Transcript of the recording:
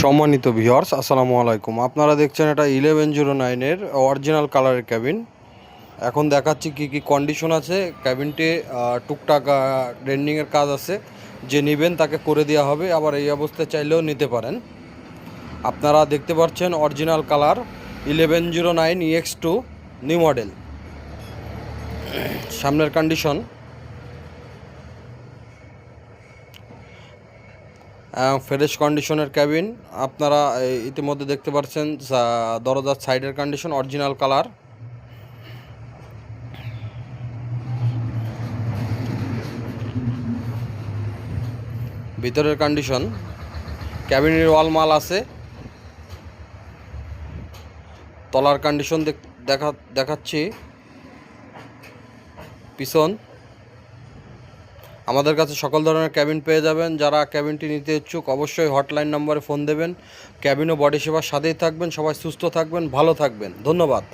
সম্মানিত ভিওর্স আসসালামু আলাইকুম। আপনারা দেখছেন এটা ইলেভেন জিরো নাইনের অরিজিনাল কালারের ক্যাবিন এখন দেখাচ্ছি কি কি কন্ডিশন আছে। ক্যাবিনটি টুকটাক রেন্ডিংয়ের কাজ আছে। যে নেবেন তাকে করে দেওয়া হবে। আবার এই অবস্থায় চাইলেও নিতে পারেন। আপনারা দেখতে পাচ্ছেন original colour eleven zero nine EX two new model সামনের কন্ডিশন ফ্রেশ কন্ডিশনের ক্যাবিন। আপনারা ইতিমধ্যে দেখতে পাচ্ছেন দরজার সাইডের কন্ডিশন অরিজিনাল কালার ভিতরের কন্ডিশন ক্যাবিনের ওয়াল মাল আছে। তলার কন্ডিশন দেখা দেখাচ্ছি। পিছন। আমাদের কাছে সকল ধরনের ক্যাবিন পেয়ে যাবেন। যারা ক্যাবিনটি নিতে ইচ্ছুক, অবশ্যই হটলাইন নম্বরে ফোন দেবেন। ক্যাবিন ও বডি সেবার সাথেই থাকবেন। সবাই সুস্থ থাকবেন, ভালো থাকবেন। ধন্যবাদ।